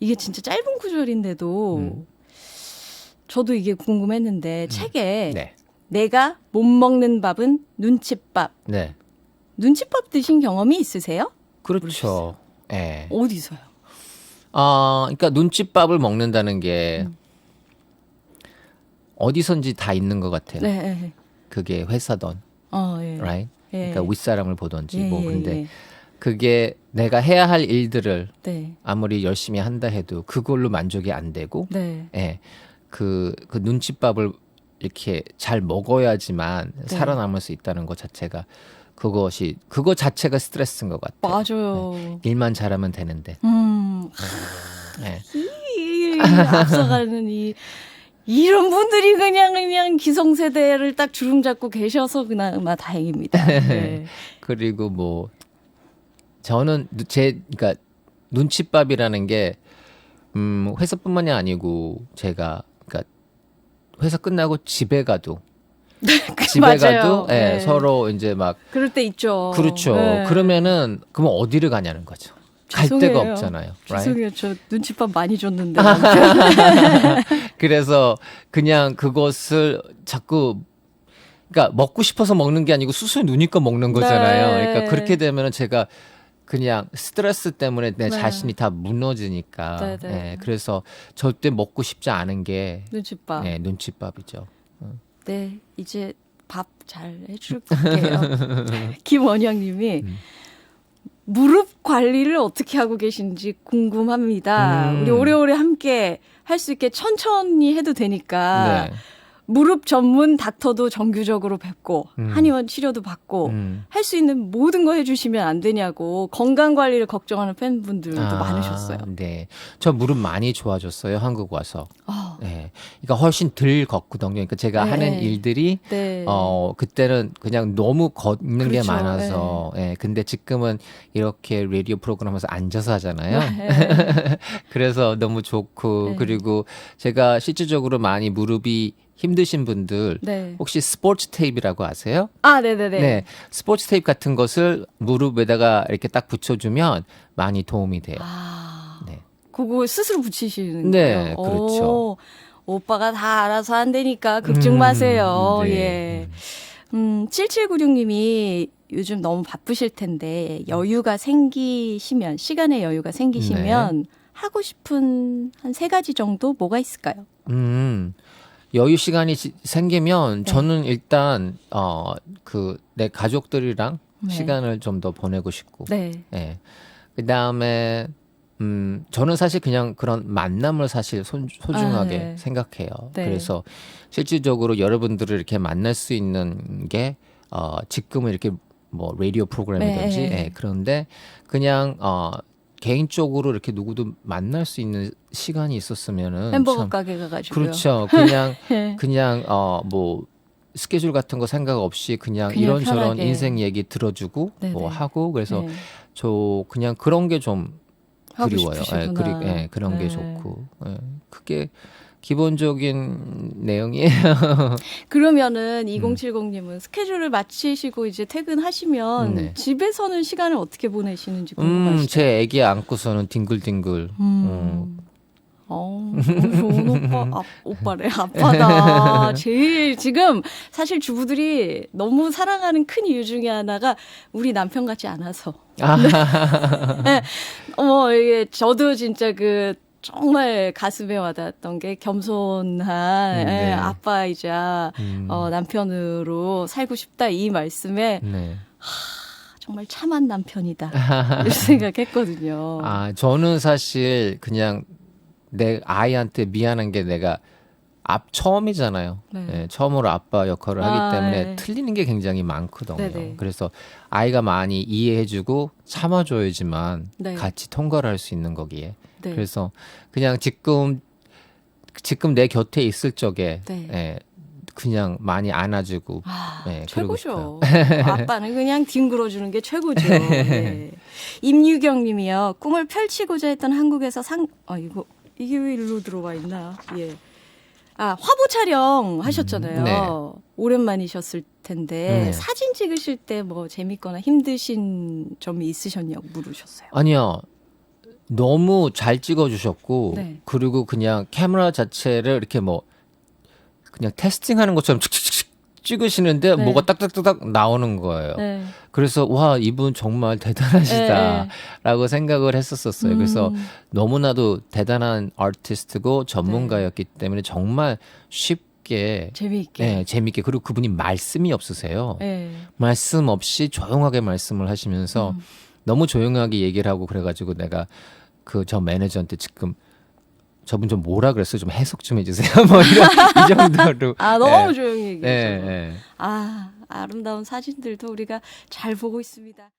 이게 진짜 짧은 구절인데도 음. 저도 이게 궁금했는데 책에 네. 내가 못 먹는 밥은 눈칫밥. 네. 눈칫밥 드신 경험이 있으세요? 그렇죠. 예. 어디서요? 아, 그러니까 눈칫밥을 먹는다는 게 음. 어디선지 다 있는 것 같아요. 네. 네. 그게 회사던, 어, 예. right? 예. 그러니까 윗사람을 보던지 예, 뭐 예, 근데 예. 그게 내가 해야 할 일들을 네. 아무리 열심히 한다 해도 그걸로 만족이 안 되고 네. 예. 그, 그 눈칫밥을 이렇게 잘 먹어야지만 네. 살아남을 수 있다는 것 자체가 그것이 그거 자체가 스트레스인 것 같아요. 맞아요. 일만 잘하면 되는데. 음. 예. 이 앞서가는 이 이런 분들이 그냥 그냥 기성세대를 딱 주름 잡고 계셔서 그나마 다행입니다. 네. 그리고 뭐 저는 누- 제 그러니까 눈칫밥이라는 게 음, 회사뿐만이 아니고 제가 그러니까 회사 끝나고 집에 가도 집에 맞아요. 가도 예, 네. 서로 이제 막 그럴 때 있죠. 그렇죠. 네. 그러면은 그러면 어디를 가냐는 거죠. 갈 죄송해요. 데가 없잖아요. right? 죄송해요. 저 눈칫밥 많이 줬는데. 그래서 그냥 그것을 자꾸 그러니까 먹고 싶어서 먹는 게 아니고 수술 누니까 먹는 거잖아요. 네. 그러니까 그렇게 되면은 제가 그냥 스트레스 때문에 내 네. 자신이 다 무너지니까. 네, 네. 예, 그래서 절대 먹고 싶지 않은 게 눈칫밥. 예, 눈칫밥이죠. 네, 이제 밥 잘 해줄게요. 김원영님이 음. 무릎 관리를 어떻게 하고 계신지 궁금합니다. 음. 우리 오래오래 함께 할 수 있게 천천히 해도 되니까 네. 무릎 전문 닥터도 정규적으로 뵙고 음. 한의원 치료도 받고 음. 할 수 있는 모든 거 해주시면 안 되냐고 건강 관리를 걱정하는 팬분들도 아, 많으셨어요. 네. 저 무릎 많이 좋아졌어요. 한국 와서. 아, 네. 그러니까 훨씬 덜 걷거든요. 그러니까 제가 네. 하는 일들이 네. 어 그때는 그냥 너무 걷는 게 그렇죠. 많아서 예 근데 지금은 이렇게 라디오 프로그램 하면서 앉아서 하잖아요 네. 그래서 너무 좋고 네. 그리고 제가 실질적으로 많이 무릎이 힘드신 분들 네. 혹시 스포츠 테이프라고 아세요? 아, 네네네. 네 스포츠 테이프 같은 것을 무릎에다가 이렇게 딱 붙여주면 많이 도움이 돼요 아, 네. 그거 스스로 붙이시는 네, 거예요? 그렇죠. 오, 오빠가 다 알아서 한다니까 걱정 마세요. 네. 예. 음, 7796님이 요즘 너무 바쁘실 텐데 여유가 생기시면 시간의 여유가 생기시면 네. 하고 싶은 한 세 가지 정도 뭐가 있을까요? 음, 여유 시간이 지- 생기면 네. 저는 일단 어 그 내 가족들이랑 네. 시간을 좀 더 보내고 싶고, 네. 예. 그 다음에 음 저는 사실 그냥 그런 만남을 사실 손, 소중하게 아, 네. 생각해요. 네. 그래서 실질적으로 여러분들을 이렇게 만날 수 있는 게 어 지금은 이렇게 뭐 라디오 프로그램이든지 네. 예, 그런데 그냥 어 개인적으로 이렇게 누구도 만날 수 있는 시간이 있었으면은 햄버거 참 가게 가가지고요. 그렇죠. 그냥 예. 그냥 어 뭐 스케줄 같은 거 생각 없이 그냥, 그냥 이런저런 편하게. 인생 얘기 들어주고 네네. 뭐 하고 그래서 네. 저 그냥 그런 게 좀 그리워요. 예. 그리, 예, 그런 게 네. 좋고 예, 그게 기본적인 내용이에요. 그러면은 음. 2070님은 스케줄을 마치시고 이제 퇴근하시면 네. 집에서는 시간을 어떻게 보내시는지 궁금하시죠? 음, 제 애기 안고서는 뒹굴뒹굴. 음. 어, 너무 좋은 오빠, 아, 오빠래, 아빠다. 제일 지금 사실 주부들이 너무 사랑하는 큰 이유 중에 하나가 우리 남편 같지 않아서. 아, 어머, 이게 저도 진짜 그 정말 가슴에 와닿았던 게 겸손한 네. 예, 아빠이자 음, 어, 남편으로 살고 싶다 이 말씀에 네. 정말 참한 남편이다. 이렇게 생각했거든요. 아, 저는 사실 그냥 내 아이한테 미안한 게 내가 앞 처음이잖아요. 네. 예, 처음으로 아빠 역할을 아, 하기 때문에 네. 틀리는 게 굉장히 많거든요. 네네. 그래서 아이가 많이 이해해주고 참아줘야지만 네. 같이 통과를 할 수 있는 거기에. 네. 그래서 그냥 지금 지금 내 곁에 있을 적에 네. 예, 그냥 많이 안아주고 아, 네, 그러고 최고죠. 아빠는 그냥 뒹굴어주는 게 최고죠. 네. 임유경 님이요. 꿈을 펼치고자 했던 한국에서 상, 아, 이거, 이게 왜 일로 들어와 있나. 예. 아, 화보 촬영 하셨잖아요. 음, 네. 오랜만이셨을 텐데, 네. 사진 찍으실 때 뭐 재밌거나 힘드신 점이 있으셨냐고 물으셨어요. 아니요. 너무 잘 찍어주셨고 네. 그리고 그냥 카메라 자체를 이렇게 뭐 그냥 테스팅하는 것처럼 찍으시는데 네. 뭐가 딱딱딱딱 나오는 거예요. 네. 그래서 와 이분 정말 네, 대단하시다라고 생각을 했었었어요. 그래서 음. 너무나도 대단한 아티스트고 전문가였기 때문에 정말 쉽게 재미있게. 예, 재밌게 그리고 그분이 말씀이 없으세요. 네. 말씀 없이 조용하게 말씀을 하시면서 음. 너무 조용하게 얘기를 하고 그래가지고 내가 그 저 매니저한테 지금 저분 좀 뭐라 그랬어요? 좀 해석 좀 해주세요. 뭐 이런 이 정도로. 아 너무 예. 조용히 예, 얘기해서. 예. 아 아름다운 사진들도 우리가 잘 보고 있습니다.